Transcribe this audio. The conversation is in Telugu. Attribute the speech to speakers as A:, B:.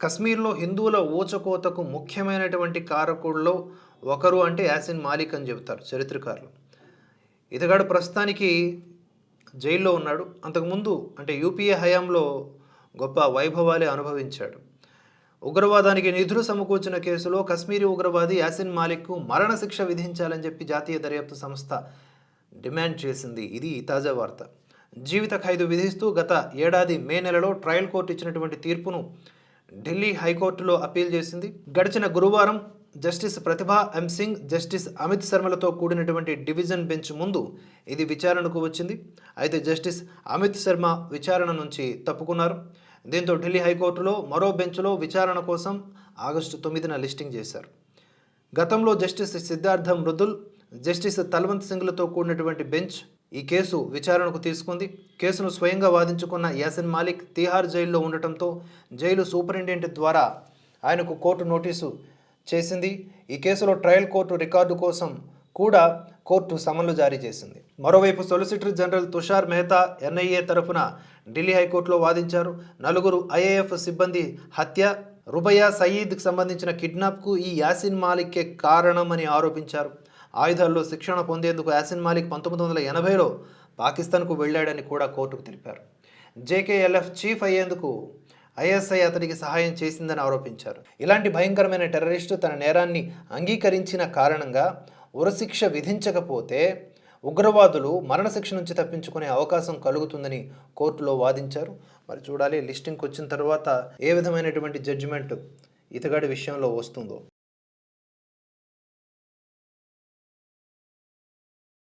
A: కశ్మీర్లో హిందువుల ఊచకోతకు ముఖ్యమైనటువంటి కారకుల్లో ఒకరు అంటే యాసిన్ మాలిక్ అని చెబుతారు చరిత్రకారులు. ఇతగాడు ప్రస్తుతానికి జైల్లో ఉన్నాడు. అంతకుముందు అంటే యూపీఏ హయాంలో గొప్ప వైభవాలే అనుభవించాడు. ఉగ్రవాదానికి నిధులు సమకూర్చిన కేసులో కశ్మీరీ ఉగ్రవాది యాసిన్ మాలిక్కు మరణశిక్ష విధించాలని చెప్పి జాతీయ దర్యాప్తు సంస్థ డిమాండ్ చేసింది. ఇది తాజా వార్త. జీవిత ఖైదు విధిస్తూ గత ఏడాది మే నెలలో ట్రయల్ కోర్టు ఇచ్చినటువంటి తీర్పును ఢిల్లీ హైకోర్టులో అప్పీల్ చేసింది. గడిచిన గురువారం justice Prathiba M Singh justice Amit శర్మలతో కూడినటువంటి డివిజన్ బెంచ్ ముందు ఇది విచారణకు వచ్చింది. అయితే జస్టిస్ అమిత్ శర్మ విచారణ నుంచి తప్పుకున్నారు. దీంతో ఢిల్లీ హైకోర్టులో మరో బెంచ్లో విచారణ కోసం ఆగస్టు తొమ్మిదిన లిస్టింగ్ చేశారు. గతంలో జస్టిస్ సిద్ధార్థ మృదుల్ జస్టిస్ తల్వంత్ సింగ్లతో కూడినటువంటి బెంచ్ ఈ కేసు విచారణకు తీసుకుంది. కేసును స్వయంగా వాదించుకున్న యాసిన్ మాలిక్ తీహార్ జైల్లో ఉండటంతో జైలు సూపరింటెండెంట్ ద్వారా ఆయనకు కోర్టు నోటీసు చేసింది. ఈ కేసులో ట్రయల్ కోర్టు రికార్డు కోసం కూడా కోర్టు సమన్లు జారీ చేసింది. మరోవైపు solicitor general Tushar Mehta NIA తరఫున ఢిల్లీ హైకోర్టులో వాదించారు. నలుగురు ఐఏఎఫ్ సిబ్బంది హత్య రుబయా సయీద్కి సంబంధించిన కిడ్నాప్కు ఈ యాసిన్ మాలిక్కే కారణమని ఆరోపించారు. ఆయుధాల్లో శిక్షణ పొందేందుకు యాసిన్ మాలిక్ పంతొమ్మిది వందల ఎనభైలో పాకిస్తాన్కు వెళ్ళాడని కూడా కోర్టుకు తెలిపారు. జేకేఎల్ఎఫ్ చీఫ్ అయ్యేందుకు ఐఎస్ఐ అతనికి సహాయం చేసిందని ఆరోపించారు. ఇలాంటి భయంకరమైన టెర్రరిస్టు తన నేరాన్ని అంగీకరించిన కారణంగా ఉరశిక్ష విధించకపోతే ఉగ్రవాదులు మరణశిక్ష నుంచి తప్పించుకునే అవకాశం కలుగుతుందని కోర్టులో వాదించారు. మరి చూడాలి లిస్టింగ్కి వచ్చిన తర్వాత ఏ విధమైనటువంటి జడ్జిమెంట్ ఇతగాడి విషయంలో వస్తుందో.